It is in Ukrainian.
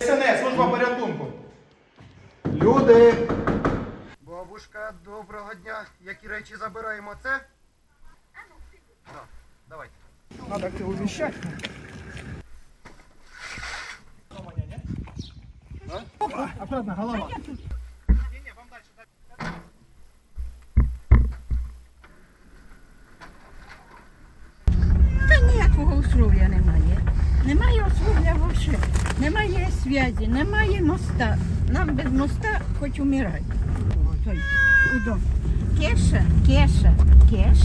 СНС, служба порятунку. Люди! Бабушка, доброго дня. Які речі забираємо? Це? Так, давайте. Надо как-то умещать. Аккуратно, голова. Условия немає. Немає условия взагалі. Немає зв'язі, немає моста. Нам без моста хоч. Кеша, кеша, кеша, кеша.